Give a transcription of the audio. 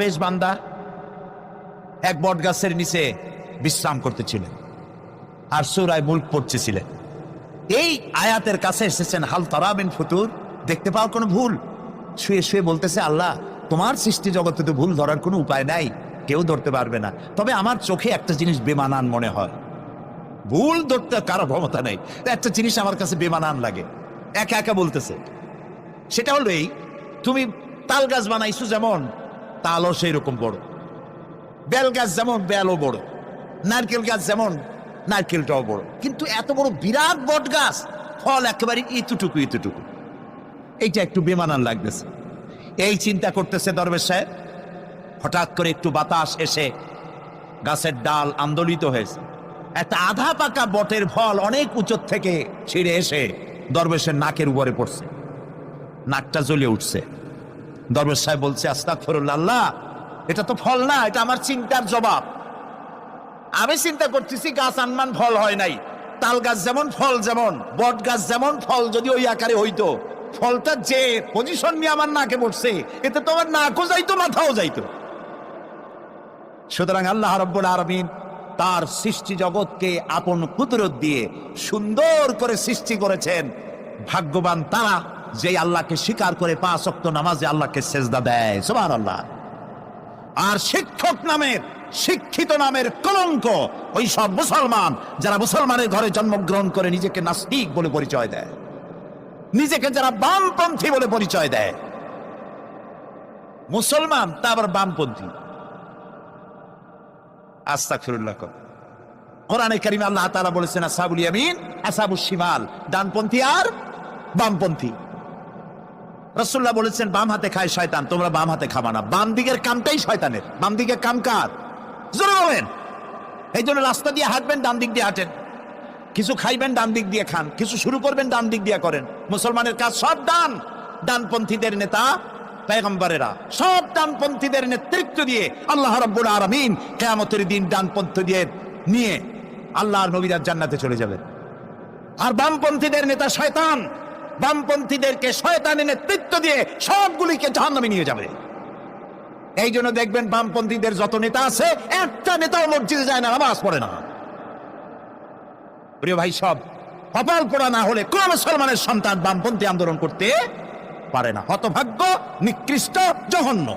বেশ বান্দা, এক বট গাছের নিচে বিশ্রাম করতেছিলেন আর সুরায় মুল্ক পড়তেছিলেন। এই আয়াতের কাছে এসেছেন, হাল তারাবেন ফুতুর, দেখতে পাও কোনো ভুল? শুয়ে শুয়ে বলতেছে, আল্লাহ, তোমার সৃষ্টি জগতে তো ভুল ধরার কোনো উপায় নাই, কেউ ধরতে পারবে না। তবে আমার চোখে একটা জিনিস বেমানান মনে হয়। ভুল ধরতে কারও ক্ষমতা নেই একটা জিনিস আমার কাছে বেমানান লাগে। একা একা বলতেছে। সেটা হলো এই, তুমি তাল গাছ বানাইছো যেমন তালও সেই রকম বড়। বেল গাছ যেমন, বেলও বড়। নারকেল গাছ যেমন, নারকেলটাও বড়। কিন্তু এত বড় বিরাট বট গাছ, ফল একেবারে ইতুটুকু ইতুটুকু। এইটা একটু বেমানান লাগতেছে। এই চিন্তা করতেছে দরবেশ সাহেব। হঠাৎ করে একটু বাতাস এসে গাছের ডাল আন্দোলিত হয়েছে। একটা আধা পাকা বটের ফল অনেক উঁচুর থেকে ছিঁড়ে এসে দরবেশের নাকের উপরে পড়ছে। নাকটা জ্বলে উঠছে। দরবেশ সাহেব বলছে আস্তাক আল্লাহ এটা তো ফল না, এটা আমার চিন্তার জবাব। আমি চিন্তা করতেছি গাছ আনমান ফল হয় নাই, তাল গাছ যেমন ফল যেমন, বট গাছ যেমন ফল, যদি ওই আকারে হইতো। ফলটা যে পজিশন নিয়ে আমার নাকে পড়ছে এতে তো আমার নাকও যাইতো, মাথাও যাইতো। সুতরাং আল্লাহ রব্বুল আরবিন তার সৃষ্টি জগৎকে আপন কুদরত দিয়ে সুন্দর করে সৃষ্টি করেছেন। ভাগ্যবান তারা যে আল্লাহকে স্বীকার করে পাঁচ অক্ত নামাজে আল্লাহকে সেজদা দেয় সুবহান আল্লাহ আর শিক্ষক নামের, শিক্ষিত নামের কলঙ্ক ওই সব মুসলমান, যারা মুসলমানের ঘরে জন্মগ্রহণ করে নিজেকে নাস্তিক বলে পরিচয় দেয়। নিজেকে যারা বামপন্থী বলে পরিচয় দেয়। মুসলমান, তা আবার বামপন্থী। আস্তাগফিরুল্লাহ কর। কোরআনে কারিম আল্লাহ তাআলা বলেছেন আসহাবুল ইয়ামিন আসহাবুশ শিমাল। ডানপন্থী আর বামপন্থী। রাসূলুল্লাহ বলেছেন, বাম হাতে খায় শয়তান, তোমরা বাম হাতে খাবা না। বাম দিকের কামটাই শয়তানের। বাম দিকের কাম কার? জোরে বলেন। এই জন্য রাস্তা দিয়ে হাঁটবেন, ডান দিক দিয়ে হাঁটেন। কিছু খাইবেন, ডান দিক দিয়ে খান। কিছু শুরু করবেন, ডান দিক দিয়ে করেন। মুসলমানের কাজ সব ডান। ডানপন্থীদের নেতা পেগম্বরেরা সব ডানপন্থীদের নেতৃত্ব দিয়ে আল্লাহ রব্বুল আলামিন কিয়ামতের দিন ডানপন্থী দিয়ে নিয়ে আল্লাহর নবীরা জান্নাতে চলে যাবেন। আর বামপন্থীদের নেতা শয়তান। বামপন্থীদেরকে শয়তানের নেতৃত্ব দিয়ে সবগুলিকে জাহান্নামে নিয়ে যাবে। এই জন্য দেখবেন বামপন্থীদের যত নেতা আছে, একটা নেতাও মসজিদে যায় না, নামাজ পড়ে না। প্রিয় ভাই, সব কপাল পোড়া না হলে কোন মুসলমানের সন্তান বামপন্থী আন্দোলন করতে পারে না। হতভাগ্য, নিকৃষ্ট, জঘন্য।